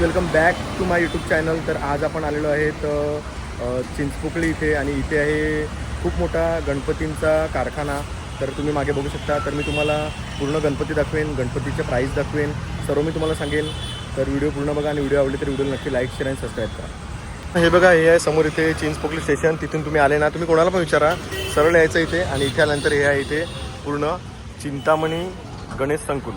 Welcome back to my YouTube channel. तर आज आपण आलेलो आहेत चिंचपोकळी इथे आणि इथे आहे खूप मोठा गणपतींचा कारखाना. तर तुम्ही मागे बघू शकता तर मी तुम्हाला पूर्ण गणपती दाखवेन गणपतीचे प्राईस दाखवेन सर्व मी तुम्हाला सांगेन. तर व्हिडिओ पूर्ण बघा आणि व्हिडिओ आवडले तर व्हिडिओ नक्की लाईक शेअर आणि सबस्क्राईब करा. हे बघा हे आहे समोर इथे चिंचपोकली स्टेशन तिथून तुम्ही आले ना तुम्ही कोणाला पण विचारा. सरळ यायचं इथे आणि इथे आल्यानंतर हे आहे इथे पूर्ण चिंतामणी गणेश संकुल.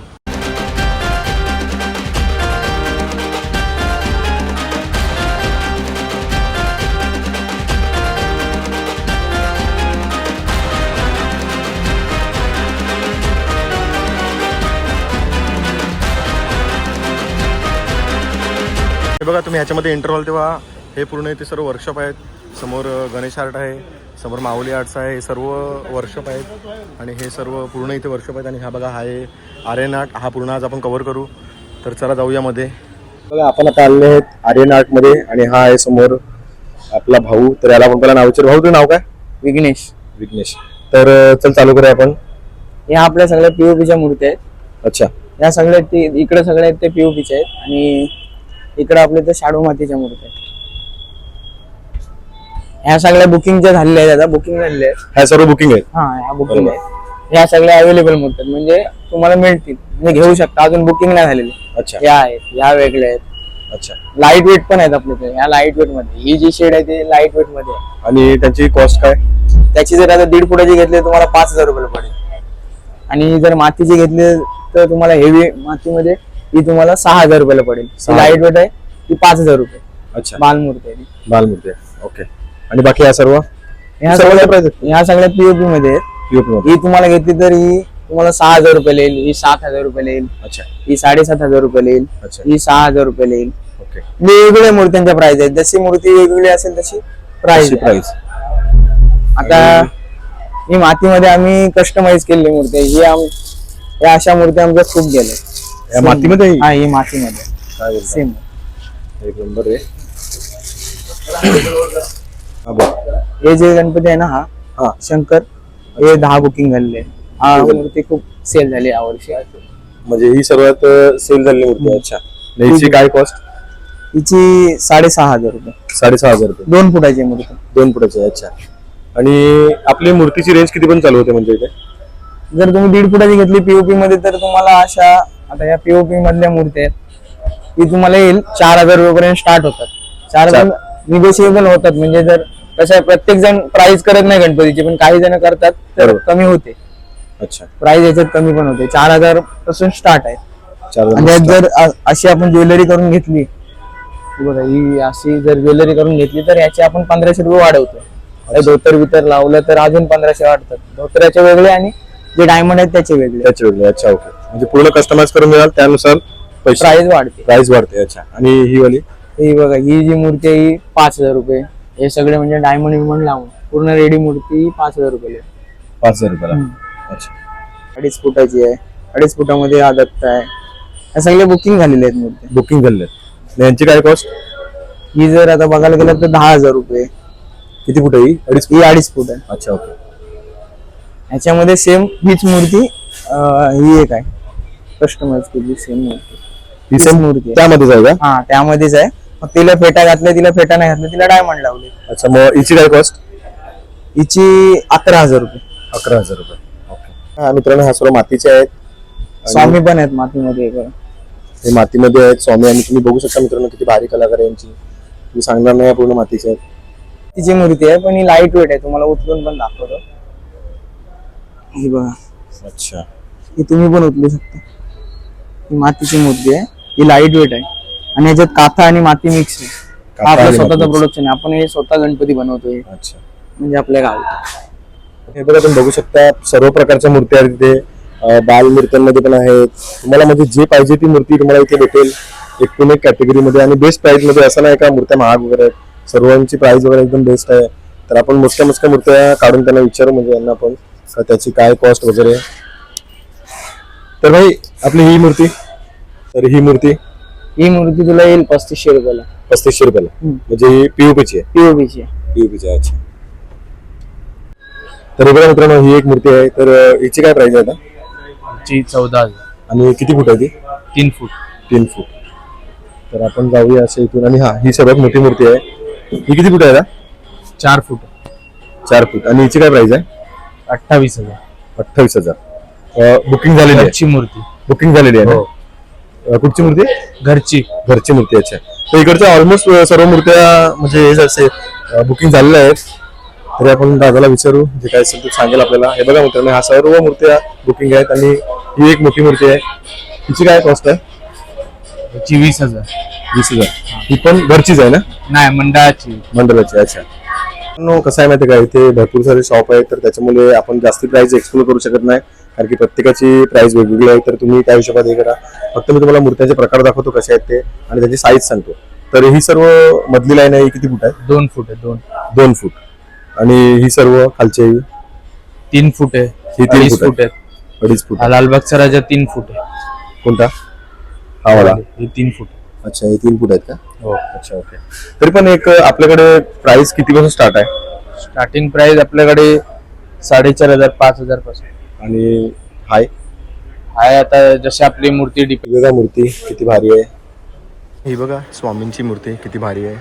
हे बघा तुम्ही ह्याच्यामध्ये एंटर व्हाल तेव्हा हे पूर्ण इथे सर्व वर्कशॉप आहेत. समोर गणेश आर्ट आहे समोर माऊली आर्ट्स आहे हे सर्व वर्कशॉप आहेत. आणि हे सर्व पूर्ण इथे वर्कशॉप आहेत. आणि हा बघा हा आहे आर्यन आर्ट हा पूर्ण आज आपण कव्हर करू. तर चला जाऊया मध्ये. बघा आपण आता आलेले आहेत आर्यन आर्टमध्ये आणि हा आहे समोर आपला भाऊ. तर याला आपण पहिला नाव विचार. भाऊ तुझं नाव काय? विघ्नेश. विघ्नेश. तर चल चालू करूया आपण. या आपल्या सगळ्या पीओपीच्या मूर्ती आहेत. अच्छा. या सगळ्या इकडे सगळ्या आहेत ते पीओपीच्या आहेत. आणि इकडे आपल्या त्या शाडू मातीच्या मूर्ती आहेत. ह्या सगळ्या बुकिंगच्या झालेल्या आहेत आता बुकिंग झालेल्या आहेत. ह्या सर्व बुकिंग आहेत? हा ह्या बुकिंग. आहेत. ह्या सगळ्या अवेलेबल मूर्ती आहेत. म्हणजे तुम्हाला मिळतील. म्हणजे घेऊ शकता. अजून बुकिंग नाही झालेली. अच्छा. या आहेत ह्या वेगळ्या आहेत. अच्छा. लाइट वेट पण आहेत आपल्याकडे ह्या लाइट वेटमध्ये. ही जी शेड आहे ती लाइट वेटमध्ये आणि त्यांची कॉस्ट काय? त्याची जर आता दीड फुटाची घेतली तर तुम्हाला पाच हजार रुपये पडेल. आणि जर मातीची घेतली तर तुम्हाला हेवी मातीमध्ये ही तुम्हाला सहा हजार रुपयाला पडेल. सहा. लाइट वेट आहे ती पाच हजार रुपये. अच्छा. बालमूर्ती आहे ती. बालमूर्ती ओके आणि बाकी या सर्व? ह्या सर्व सगळ्या price ह्या सगळ्या पीओपी मध्ये आहेत. POP मध्ये. ही तुम्हाला घेतली तर ही तुम्हाला सहा हजार रुपये येईल ही सात हजार रुपये येईल अच्छा. ही साडेसात हजार रुपये येईल अच्छा. ही सहा हजार रुपये येईल ओके वेगवेगळ्या मूर्त्यांच्या प्राइस आहेत. जशी मूर्ती वेगवेगळी असेल तशी प्राइस प्राइस आता ही मातीमध्ये आम्ही कस्टमाइज केलेली मूर्ती आहे. ही आम या अशा मूर्त्या आमच्या खूप गेल्या. या मातीमध्ये? ही? हा ही मातीमध्ये. काय बोलता? सेम एक नंबर आहे. हा बोल. हे जे गणपती आहे ना हा हा. शंकर हे दहा बुकिंग झालेले आहे. हा. मूर्ती खूप सेल झाली यावर्षी म्हणजे ही सर्वात सेल झालेली मूर्ती आहे. अच्छा. आणि हिची काय कॉस्ट हिची साडेसहा हजार रुपये. साडेसहा हजार रुपये. दोन फुटाची आहे मूर्ती. दोन फुटाची आहे. अच्छा. आणि आपली मूर्तीची रेंज किती पण चालू होते म्हणजे इथे? जर तुम्ही दीड फुटाची घेतली पीओपी मध्ये तर तुम्हाला अशा आता या पीओपी मधल्या मूर्ती आहेत. ही तुम्हाला येईल चार हजार रुपयेपर्यंत स्टार्ट होतात. चार. हजार निगोशिएबल होतात. म्हणजे जर कसं प्रत्येक जण प्राइस करत नाही गणपतीची पण काही जण करतात तर. कमी होते. अच्छा. प्राइस याच्यात कमी पण होते. चार हजारपासून स्टार्ट आहे. आणि जर अशी आपण ज्वेलरी करून घेतली ही बघा ही अशी जर ज्वेलरी करून घेतली तर याचे आपण पंधराशे रुपये वाढवतो धोतर बितर लावलं तर अजून पंधराशे वाढतात. धोतराचे वेगळे आणि जे डायमंड आहेत त्याचे वेगळे. त्याचे वेगळे. अच्छा ओके म्हणजे पूर्ण कस्टमाइज करून मिळाल त्यानुसार पैसे प्राइस वाढते. प्राइस वाढते अच्छा. आणि ही वाली? ही बघा ही जी मूर्ती आहे ही पाच हजार रुपये. हे सगळे म्हणजे डायमंड विमंड लावून. पूर्ण रेडी मूर्ती पाच हजार रुपये पाच हजार रुपयाला? अच्छा. अडीच फुटाची आहे. अडीच फुटामध्ये हा दत्त आहे. या सगळे बुकिंग झालेले आहेत मूर्ती. बुकिंग झाले यांची काय कॉस्ट ही जर आता बघायला गेलं तर दहा हजार रुपये. किती फुट आहे ही? अडीच ही अडीच फूट आहे. अच्छा ओके. ह्याच्यामध्ये सेम हीच मूर्ती अं, ही एक आहे. कस्टमाइज केली सेम मूर्ती ही सेम मूर्ती आहे. त्यामध्येच आहे का? हा त्यामध्येच आहे. मग तिला फेटा घातल्या तिला फेटा नाही घातला तिला डायमंड लावले. अच्छा मग हिची काय कॉस्ट हिची अकरा हजार रुपये. अकरा हजार रुपये. ओके हा मित्रांनो हा सर्व मातीचे आहेत. स्वामी पण आहेत मातीमध्ये एक. हे मातीमध्ये आहेत. स्वामी आणि तुम्ही बघू शकता मित्रांनो किती भारी कलाकार आहे यांची. मी सांगणार नाही या पूर्ण मातीचे आहेत. तिची मूर्ती आहे पण ही लाइट वेट आहे. तुम्हाला उचलून पण दाखवतो. ही बघा. अच्छा. ही तुम्ही पण उचलू शकता. ही मातीची मूर्ती आहे. ही लाइट वेट आहे. आणि याच्यात काथा आणि माती मिक्स आहे. काथा हा आपला आणि स्वतःचा माती. प्रोडक्शन आहे. आपण हे स्वतः गणपती बनवतोय. अच्छा. म्हणजे आपल्या गावी. हे बघा तुम्ही बघू शकता सर्व प्रकारच्या मूर्ती आहेत तिथे. अं, बाल मूर्त्यांमध्ये पण आहेत. तुम्हाला म्हणजे जे पाहिजे ती मूर्ती तुम्हाला इथे भेटेल. एकूण एक कॅटेगरीमध्ये आणि बेस्ट प्राइसमध्ये असं नाही का मूर्त्या महाग वगैरे आहेत. सर्वांची प्राइस वगैरे एकदम बेस्ट आहे. तर आपण मोजक्या मोजक्या मूर्त्या काढून त्यांना विचारू म्हणजे यांना आपण. का त्याची काय कॉस्ट वगैरे. तर भाई आपली ही मूर्ती? तर ही मूर्ती? ही मूर्ती तुला येईल पस्तीसशे रुपयाला. पस्तीसशे रुपयाला. हम्म. म्हणजे ही पीओपीची आहे? पीओपीची पीओपीची आहे. अच्छा. तर हे बघा मित्रांनो ही एक मूर्ती आहे. तर अं, हिची काय प्राइस आहे आता? ची चौदा हजार आणि किती फूट आहे ती? तीन फूट. तीन फूट. तर आपण जाऊया असं इथून. आणि हा ही सर्वात मोठी मूर्ती आहे. ही किती फूट आहे का चार फूट. चार फूट. आणि हिची काय प्राइस आहे? अठ्ठावीस हजार. अठ्ठावीस हजार. बुकिंग झालेली आहे. मूर्ती. बुकिंग झालेली आहे ना? हो. कुठची मूर्ती? घरची. घरची मूर्ती अच्छा. तर इकडच्या ऑलमोस्ट सर्व मूर्त्या म्हणजे हे असे बुकिंग झालेल्या आहेत तरी आपण दादाला विचारू जे काय असेल ते सांगेल आपल्याला. हे बघा मित्रांनो ह्या सर्व मूर्त्या बुकिंग आहेत आणि ही एक मोठी मूर्ती आहे. हिची काय कॉस्ट आहे? घरची वीस हजार. वीस हजार. ही पण घरचीच आहे ना? नाही मंडळाची. मंडळाची अच्छा. नो कसं आहे माहिती का? इथे भरपूर सारे शॉप आहेत तर त्याच्यामुळे आपण जास्ती प्राइस एक्सप्लोर करू शकत नाही. कारण की प्रत्येकाची प्राइस वेगवेगळी आहे तर तुम्ही त्या हिशोबात हे करा. फक्त मी तुम्हाला मूर्त्यांचे प्रकार दाखवतो कसे आहेत ते आणि त्याची साईज सांगतो. तर ही सर्व मधली लाईन आहे किती फूट आहे दोन फूट आहे दोन. दोन फूट. आणि ही सर्व खालची आहे? तीन फूट आहे. ही तीन फूट. आहे. अडीच फूट हा लालबागचा राजा तीन फूट आहे. कोणता? हा वाला. हे तीन फूट अच्छा हे तीन फूट आहेत का? हो. अच्छा ओके तरी पण एक आपल्याकडे प्राइस कितीपासून स्टार्ट आहे? स्टार्टिंग प्राइस आपल्याकडे साडेचार हजार पाच हजारपासून. आणि हाय. आहे आता जशी आपली मूर्ती डिपेंड मूर्ती किती भारी आहे ही बघा स्वामींची मूर्ती किती भारी आहे.